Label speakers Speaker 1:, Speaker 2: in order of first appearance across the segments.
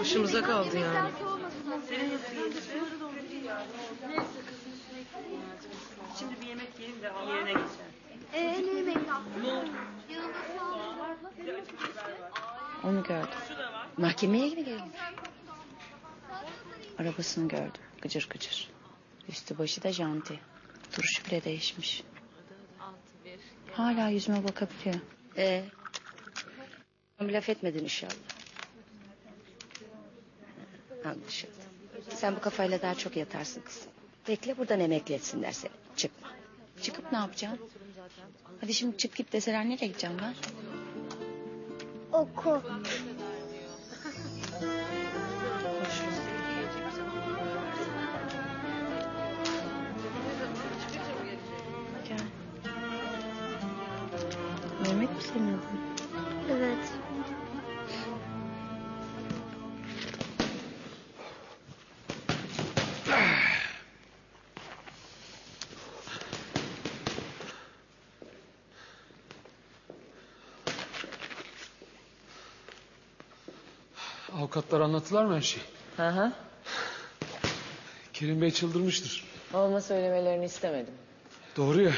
Speaker 1: Başımıza kaldı yani.
Speaker 2: Şimdi bir yemek yiyelim de yerine geçer.
Speaker 3: Ee, ne yemek yaptın? Yanında soğan var.
Speaker 4: Onu gördüm. Mahkemeye mi gelmiş? Arabasını gördüm. Gıcır gıcır. Üstü başı da janti. Duruşu bile değişmiş. Hala yüzüme bakabiliyor. Ee, laf etmedin inşallah. Anlaşıldı. Sen bu kafayla daha çok yatarsın kızım. Bekle buradan emekli etsinler seni. Çıkma. Çıkıp ne yapacaksın? Hadi şimdi çık git deseler nereye gideceğim ben?
Speaker 3: Oku.
Speaker 4: Mehmet mi senin adın?
Speaker 3: Evet.
Speaker 5: Avukatlar anlattılar mı her şeyi?
Speaker 4: Hı hı.
Speaker 5: Kerim Bey çıldırmıştır.
Speaker 4: Olma söylemelerini istemedim.
Speaker 5: Doğru ya.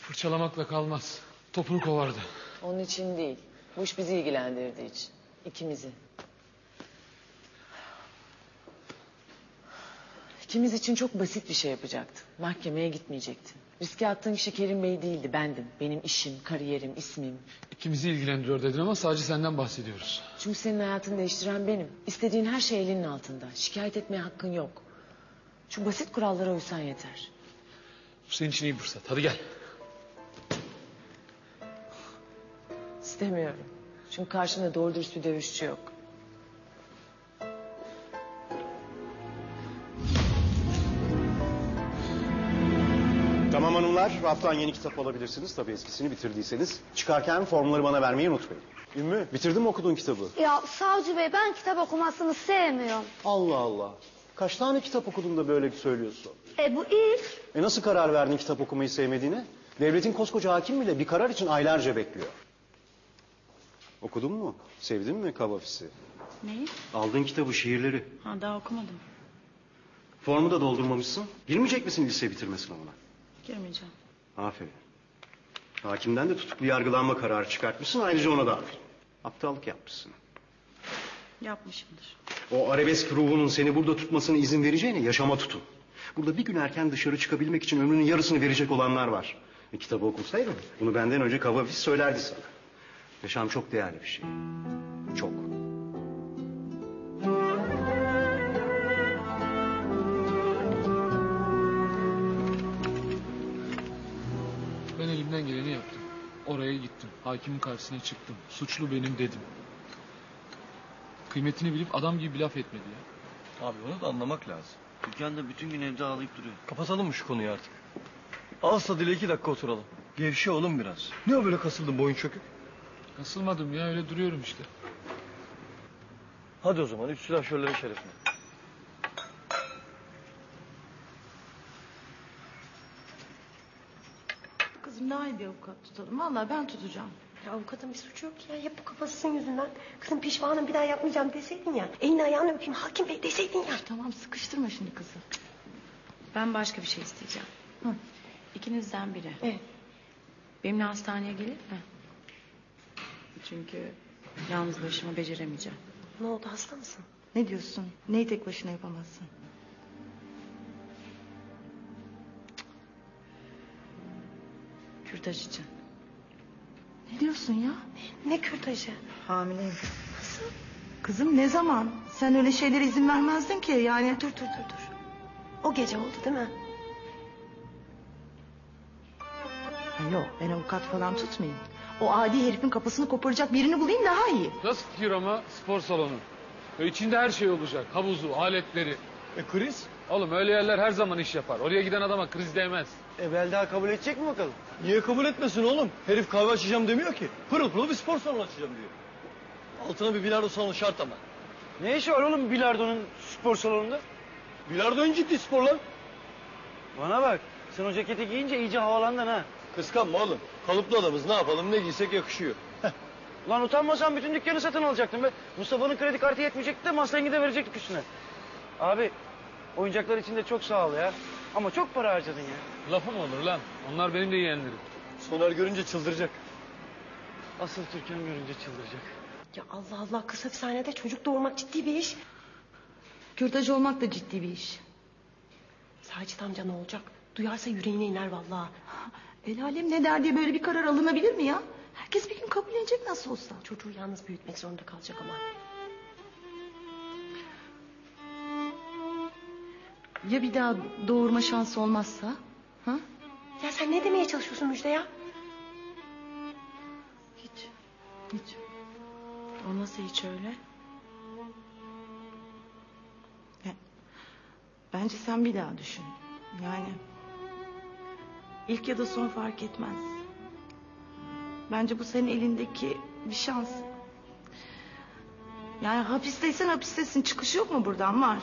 Speaker 5: Fırçalamakla kalmaz. Topunu kovardı.
Speaker 6: Onun için değil. Bu iş bizi ilgilendirdiği için. İkimizi. İkimiz için çok basit bir şey yapacaktın. Mahkemeye gitmeyecektin. Riske attığın kişi Kerim Bey değildi, bendim. Benim işim, kariyerim, ismim.
Speaker 5: İkimizi ilgilendiriyor dedin ama sadece senden bahsediyoruz.
Speaker 6: Çünkü senin hayatını değiştiren benim. İstediğin her şey elinin altında. Şikayet etmeye hakkın yok. Şu basit kurallara uysan yeter.
Speaker 5: Bu senin için iyi bir fırsat. Hadi gel.
Speaker 6: İstemiyorum. Çünkü karşımda doğru dürüst bir dövüşçü yok.
Speaker 7: Hanımlar, raftan yeni kitap alabilirsiniz. Tabii eskisini bitirdiyseniz. Çıkarken formları bana vermeyi unutmayın. Ümmü, bitirdin mi okuduğun kitabı?
Speaker 3: Ya savcı bey ben kitap okumasını sevmiyorum.
Speaker 7: Allah Allah. Kaç tane kitap okudun da böyle söylüyorsun?
Speaker 3: E bu ilk.
Speaker 7: E nasıl karar verdin kitap okumayı sevmediğine? Devletin koskoca hakim bile bir karar için aylarca bekliyor. Okudun mu? Sevdin mi Kavafis'i?
Speaker 4: Neyi?
Speaker 7: Aldığın kitabı, şiirleri.
Speaker 4: Ha daha okumadım.
Speaker 7: Formu da doldurmamışsın. Girmeyecek misin lise bitirme sınavına?
Speaker 4: Girmeyeceğim.
Speaker 7: Aferin. Hakimden de tutuklu yargılanma kararı çıkartmışsın. Ayrıca ona da aferin. Aptallık yapmışsın.
Speaker 4: Yapmışımdır.
Speaker 7: O arabesk ruhunun seni burada tutmasına izin vereceğine yaşama tutun. Burada bir gün erken dışarı çıkabilmek için ömrünün yarısını verecek olanlar var. E, kitabı okursaydın bunu benden önce Kavafis söylerdi sana. Yaşam çok değerli bir şey. Çok.
Speaker 5: Oraya gittim. Hakimin karşısına çıktım. Suçlu benim dedim. Kıymetini bilip adam gibi bir laf etmedi ya.
Speaker 8: Abi onu da anlamak lazım.
Speaker 9: Dükkanda bütün gün evde ağlayıp duruyor.
Speaker 8: Kapatalım mı şu konuyu artık? Ağızla dile iki dakika oturalım. Gevşe oğlum biraz. Ne o böyle kasıldın boyun çökük?
Speaker 5: Kasılmadım ya öyle duruyorum işte.
Speaker 8: Hadi o zaman üç silahşörlerin şerefine.
Speaker 1: Kızım daha iyi bir avukat tutalım. Vallahi ben tutacağım.
Speaker 10: Ya avukatın bir suçu yok ya. Hep bu kafasının yüzünden. Kızım pişmanım bir daha yapmayacağım deseydin ya. Elini ayağını öpeyim hakim bey deseydin ya.
Speaker 1: Tamam sıkıştırma şimdi kızı.
Speaker 4: Ben başka bir şey isteyeceğim.
Speaker 1: Hı.
Speaker 4: İkinizden biri.
Speaker 10: Evet.
Speaker 4: Benimle hastaneye gelir mi? Çünkü yalnız başıma beceremeyeceğim.
Speaker 10: Ne oldu hasta mısın?
Speaker 1: Ne diyorsun? Neyi tek başına yapamazsın?
Speaker 4: Kürtaj için.
Speaker 1: Ne diyorsun ya?
Speaker 10: Ne kürtajı?
Speaker 1: Hamileyim. Kızım ne zaman? Sen öyle şeylere izin vermezdin ki yani.
Speaker 10: Dur dur dur dur. O gece oldu değil mi?
Speaker 1: Ha, yok ben avukat falan tutmayayım. O adi herifin kafasını koparacak birini bulayım daha iyi.
Speaker 5: Nasıl fikir ama spor salonu. Ve içinde her şey olacak. Havuzu, aletleri.
Speaker 8: E kriz?
Speaker 5: Oğlum öyle yerler her zaman iş yapar. Oraya giden adama kriz değmez.
Speaker 8: E Belda kabul edecek mi bakalım? Niye kabul etmesin oğlum? Herif kahve açacağım demiyor ki. Pırıl pırıl bir spor salonu açacağım diyor. Altına bir bilardo salonu şart ama.
Speaker 9: Ne işi var oğlum bilardonun spor salonunda?
Speaker 8: Bilardo en ciddi spor lan.
Speaker 9: Bana bak. Sen o ceketi giyince iyice havalandın ha.
Speaker 8: Kıskanma oğlum. Kalıplı adamız ne yapalım ne giysek yakışıyor. Heh.
Speaker 9: Ulan utanmasan bütün dükkanı satın alacaktın be. Mustafa'nın kredi kartı yetmeyecekti de Mustang'i de verecektik üstüne. Abi oyuncaklar için de çok sağ ol ya. Ama çok para harcadın ya.
Speaker 5: Lafım olur lan. Onlar benim de yeğenlerim.
Speaker 8: Soner görünce çıldıracak.
Speaker 9: Asıl Türkan görünce çıldıracak.
Speaker 10: Ya Allah Allah kız hapishanede çocuk doğurmak ciddi bir iş.
Speaker 1: Kürtaj olmak da ciddi bir iş.
Speaker 10: Sacit amca ne olacak? Duyarsa yüreğine iner vallahi.
Speaker 1: El alem ne der diye böyle bir karar alınabilir mi ya? Herkes bir gün kabullenecek nasıl olsa.
Speaker 10: Çocuğu yalnız büyütmek zorunda kalacak ama.
Speaker 1: Ya bir daha doğurma şansı olmazsa? Ha?
Speaker 10: Ya sen ne demeye çalışıyorsun Müjde ya?
Speaker 1: Hiç. Hiç.
Speaker 4: O nasıl hiç öyle?
Speaker 1: Ya, bence sen bir daha düşün. Yani ilk ya da son fark etmez. Bence bu senin elindeki bir şans. Yani hapisteysen hapistesin. Çıkışı yok mu buradan? Var.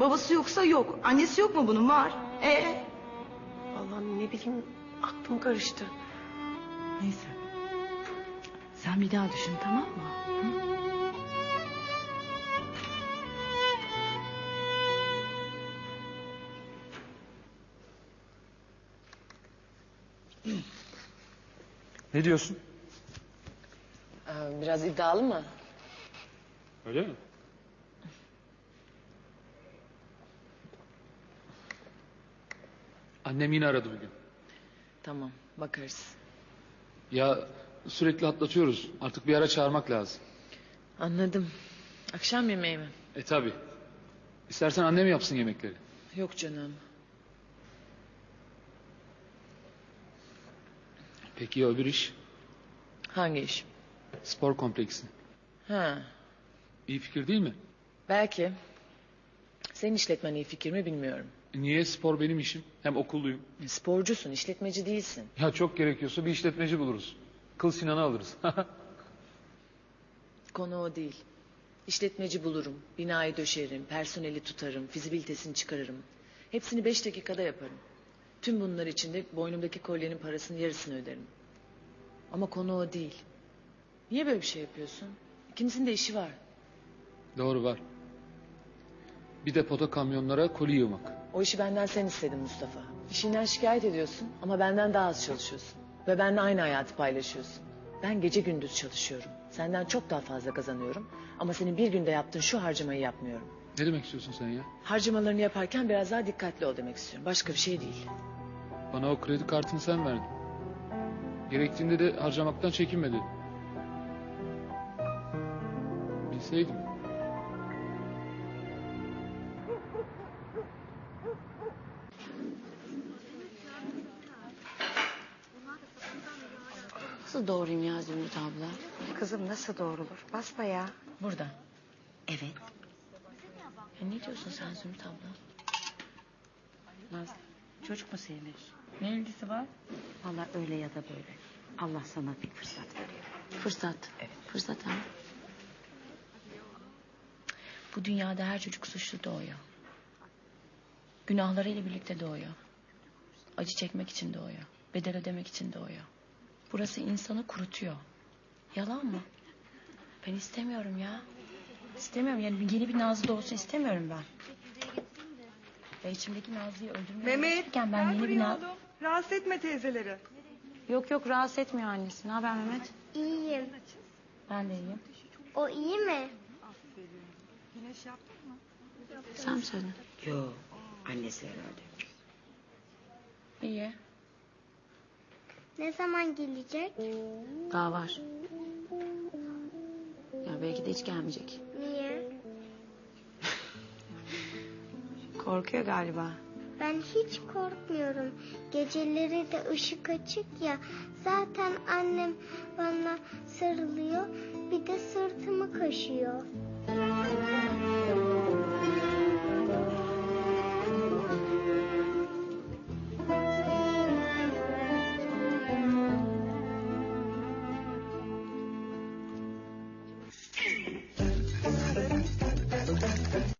Speaker 1: Babası yoksa yok. Annesi yok mu bunun? Var. E
Speaker 10: Vallahi ne bileyim aklım karıştı.
Speaker 1: Neyse. Sen bir daha düşün tamam mı? Hı?
Speaker 5: Ne diyorsun?
Speaker 6: Ee, biraz iddialı mı?
Speaker 5: Öyle mi? Annem yine aradı bugün.
Speaker 6: Tamam bakarız.
Speaker 5: Ya sürekli atlatıyoruz. Artık bir ara çağırmak lazım.
Speaker 6: Anladım. Akşam yemeği mi?
Speaker 5: E tabi. İstersen annem yapsın yemekleri.
Speaker 6: Yok canım.
Speaker 5: Peki ya öbür iş?
Speaker 6: Hangi iş?
Speaker 5: Spor kompleksi.
Speaker 6: Ha,
Speaker 5: İyi fikir değil mi?
Speaker 6: belki. Senin işletmen iyi fikir mi bilmiyorum.
Speaker 5: Niye spor benim işim? Hem okulluyum.
Speaker 6: Sporcusun, işletmeci değilsin.
Speaker 5: Ya çok gerekiyorsa bir işletmeci buluruz. Kıl Sinan'ı alırız.
Speaker 6: Konu o değil. İşletmeci bulurum, binayı döşerim, personeli tutarım, fizibilitesini çıkarırım. Hepsini beş dakikada yaparım. Tüm bunlar için de boynumdaki kolyenin parasının yarısını öderim. Ama konu o değil. Niye böyle bir şey yapıyorsun? İkimizin de işi var.
Speaker 5: Doğru var. Bir depota kamyonlara koli yığmak.
Speaker 6: O işi benden sen istedin Mustafa. İşinden şikayet ediyorsun ama benden daha az çalışıyorsun. Ve benimle aynı hayatı paylaşıyorsun. Ben gece gündüz çalışıyorum. Senden çok daha fazla kazanıyorum. Ama senin bir günde yaptığın şu harcamayı yapmıyorum.
Speaker 5: Ne demek istiyorsun sen ya?
Speaker 6: Harcamalarını yaparken biraz daha dikkatli ol demek istiyorum. Başka bir şey değil.
Speaker 5: Bana o kredi kartını sen verdin. Gerektiğinde de harcamaktan çekinme dedin. Bilseydim.
Speaker 4: Nasıl doğrayayım ya Zümrüt abla?
Speaker 11: Kızım nasıl doğrulur? Basbayağı.
Speaker 6: Burada.
Speaker 11: Evet.
Speaker 4: Ya ne diyorsun sen Zümrüt abla?
Speaker 11: Naz, çocuk mu sevmiyorsun?
Speaker 4: Ne ilgisi var?
Speaker 11: Vallahi öyle ya da böyle. Allah sana bir fırsat veriyor.
Speaker 4: Fırsat. Evet. Fırsat ha. Bu dünyada her çocuk suçlu doğuyor. Günahlarıyla birlikte doğuyor. Acı çekmek için doğuyor. Bedel ödemek için doğuyor. Burası insanı kurutuyor. Yalan mı? Ben istemiyorum ya. İstemiyorum yani yeni bir Nazlı doğsun istemiyorum ben. Ya içimdeki Nazlı'yı öldürmeye
Speaker 2: Mehmet
Speaker 4: uğraşırken ben
Speaker 2: gel
Speaker 4: yeni bir
Speaker 2: buraya
Speaker 4: Naz...
Speaker 2: oğlum. Rahatsız etme teyzeleri.
Speaker 4: Yok yok rahatsız etmiyor annesi. Ne haber Mehmet?
Speaker 3: İyiyim.
Speaker 4: Ben de iyiyim.
Speaker 3: O iyi mi?
Speaker 4: Sen mi söyledin?
Speaker 11: Yok. Annesi herhalde.
Speaker 4: İyi.
Speaker 3: Ne zaman gelecek?
Speaker 4: Daha var. Ya belki de hiç gelmeyecek.
Speaker 3: Niye?
Speaker 11: Korkuyor galiba.
Speaker 3: Ben hiç korkmuyorum. Geceleri de ışık açık ya. Zaten annem bana sarılıyor. Bir de sırtımı kaşıyor.